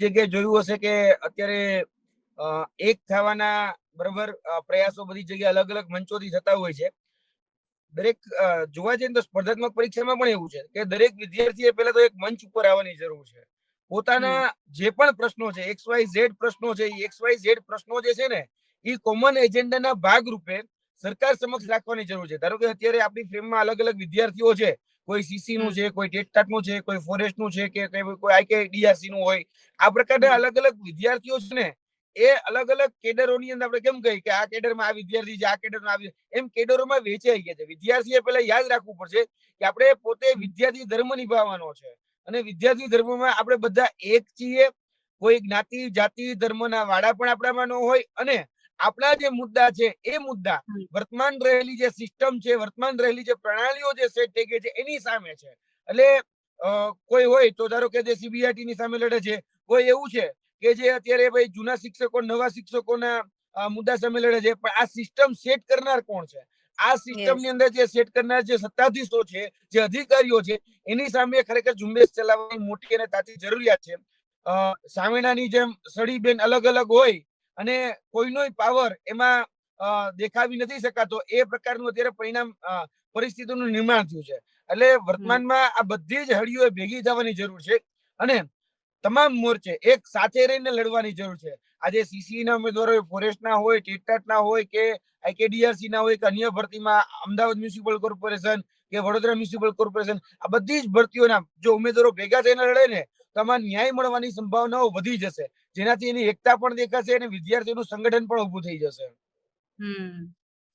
જગ્યાએ જોયું હશે કે અત્યારે એક થવાના બરોબર પ્રયાસો બધી જગ્યાએ અલગ અલગ મંચોથી થતા હોય છે. દરેક જોવા જઈએ તો સ્પર્ધાત્મક પરીક્ષામાં પણ એવું છે કે દરેક વિદ્યાર્થીએ પહેલા તો એક મંચ ઉપર આવવાની જરૂર છે. પોતાના જે પણ પ્રશ્નો છે એક્સ વાય ઝેડ પ્રશ્નો છે એક્સ વાય ઝેડ પ્રશ્નો જે છે ને એ કોમન એજન્ડાના ભાગરૂપે સરકાર સમક્ષ રાખવાની જરૂર છે. ધારો કે અત્યારે આપણી ફ્રેમમાં અલગ અલગ વિદ્યાર્થીઓ છે કોઈ સીસી નું છે કોઈ ટેટટાટનું છે કોઈ ફોરેસ્ટનું છે કે કોઈ- કોઈ આઈકે ડીઆરસી નું હોય. આ પ્રકારના અલગ અલગ વિદ્યાર્થીઓ છે ને એ અલગ અલગ કેડરોની અંદર આપણે કેમ કહીએ કે આ કેડરમાં આ વિદ્યાર્થી છે આ કેડરમાં આવી એમ કેડરોમાં વેચાઈ ગયા છે. વિદ્યાર્થીએ પહેલા યાદ રાખવું પડશે કે આપણે પોતે વિદ્યાર્થી ધર્મ નિભાવવાનો છે અને વિદ્યાર્થી ધર્મમાં આપણે બધા એક છીએ. કોઈ જ્ઞાતિ જાતિ ધર્મના વાડા પણ આપણામાં ન હોય અને આપણા જે મુદ્દા છે એ મુદ્દા વર્તમાન રહેલી જે સિસ્ટમ છે વર્તમાન રહેલી જે પ્રણાલીઓ જે સેટ થઈ ગઈ છે એની સામે છે. એટલે કોઈ હોય તો ધારો કે જે સીબીઆઈટી ની સામે લડે છે કોઈ એવું છે કે જે અત્યારે ભાઈ જૂના શિક્ષકો નવા શિક્ષકોના મુદ્દા સામે લડે છે પણ આ સિસ્ટમ સેટ કરનાર કોણ છે? આ સિસ્ટમની અંદર જે સેટ કરનાર જે સત્તાધીશો છે જે અધિકારીઓ છે એની સામે ખરેખર ઝુંબેશ ચલાવવાની મોટી અને તાતી જરૂરિયાત છે. સામેનાની જેમ સડીબેન અલગ અલગ હોય અને કોઈનોય પાવર એમાં દેખાવી નથી શકાતો. એ પ્રકારનું અત્યારે પરિણામ પરિસ્થિતિનું નિર્માણ થયું છે. એટલે વર્તમાનમાં આ બધી જ હળીઓ ભેગી થવાની જરૂર છે અને તમામ મોરચે એક સાથે રહીને લડવાની જરૂર છે. આજે સીસી ના ઉમેદવારો ફોરેસ્ટના ફોરેસ્ટ ના હોય ટેટટાટ ના હોય કે આઈકેડીઆરસી ના હોય કે અન્ય ભરતીમાં અમદાવાદ મ્યુનિસિપલ કોર્પોરેશન કે વડોદરા મ્યુનિસિપલ કોર્પોરેશન આ બધી જ ભરતીઓના જો ઉમેદવારો ભેગા થઈને લડે ને તો આમાં ન્યાય મળવાની સંભાવનાઓ વધી જશે. જેનાથી એની એકતા પણ દેખાશે અને વિદ્યાર્થીઓનું સંગઠન પણ ઊભું થઈ જશે. હમ.